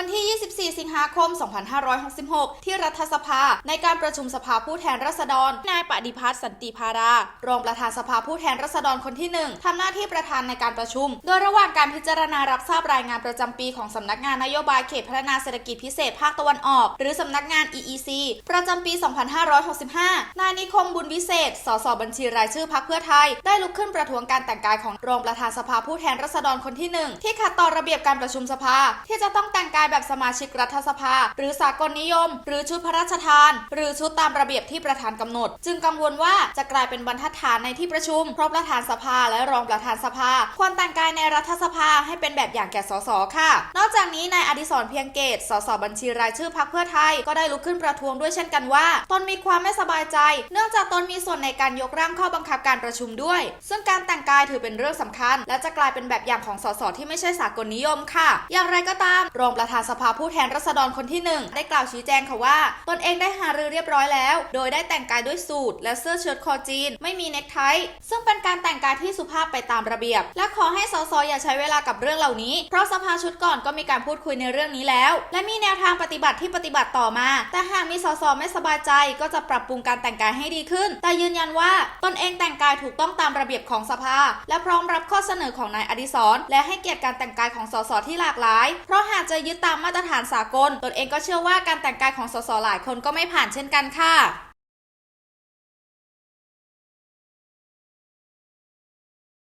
วันที่ 24 สิงหาคม 2566 ที่รัฐสภา ในการประชุมสภาผู้แทนราษฎร นายปฏิพัฒน์สันติพารา รองประธานสภาผู้แทนราษฎรคนที่ 1ทำหน้าที่ประธานในการประชุม โดยระหว่างการพิจารณารับทราบรายงานประจำปีของสำนักงานนโยบายเขตพัฒนาเศรษฐกิจพิเศษภาคตะวันออก หรือสำนักงาน EEC ประจำปี 2565 นายนิคมบุญวิเศษ สสบัญชีรายชื่อพรรคเพื่อไทย ได้ลุกขึ้นประท้วงการแต่งกายของรองประธานสภาผู้แทนราษฎรคนที่หนึ่งที่ขัดต่อระเบียบการประชุมสภา ที่จะต้องแต่งกายแบบสมาชิกรัฐสภา หรือสากลนิยม หรือชุดพระราชทาน หรือชุดตามระเบียบที่ประธานกำหนด จึงกังวลว่าจะกลายเป็นบรรทัดฐานในที่ประชุมเพราะประธานสภาและรองประธานสภา ควรแต่งกายในรัฐสภาให้เป็นแบบอย่างแก่สสค่ะ นอกจากนี้นายอดิศรเพียงเกตสสบัญชีรายชื่อพรรคเพื่อไทยก็ได้ลุกขึ้นประท้วงด้วยเช่นกันว่าตนมีความไม่สบายใจ เนื่องจากตนมีส่วนในการยกร่างข้อบังคับการประชุมด้วย ซึ่งการแต่งกายถือเป็นเรื่องสำคัญ และจะกลายเป็นแบบอย่างของสสที่ไม่ใช่สากลนิยมค่ะ อย่างไรก็ตาม รองประธานสภาผู้แทนราษฎรคนที่หนึ่งได้กล่าวชี้แจงค่ะว่า ตนเองได้หารือเรียบร้อยแล้ว โดยได้แต่งกายด้วยสูทและเสื้อเชิ้ตคอจีน ไม่มีเนคไทซึ่งเป็นการแต่งกายที่สุภาพไปตามระเบียบ และขอให้สสอย่าใช้เวลากับเรื่องเหล่านี้ เพราะสภาชุดก่อนก็มีการพูดคุยในเรื่องนี้แล้ว และมีแนวทางปฏิบัติที่ปฏิบัติต่อมา แต่หากมีสสไม่สบายใจก็จะปรับปรุงการแต่งกายให้ดีขึ้น แต่ยืนยันว่าตนเองแต่งกายถูกต้องตามระเบียบของสภา และพร้อมรับข้อเสนอของนายอดิศรและให้เกียรติการแต่งกายของสสที่หลากหลาย เพราะหากจะยึดตามมาตรฐานสากลตนเองก็เชื่อว่าการแต่งกายของสสหลายคนก็ไม่ผ่านเช่นกันค่ะ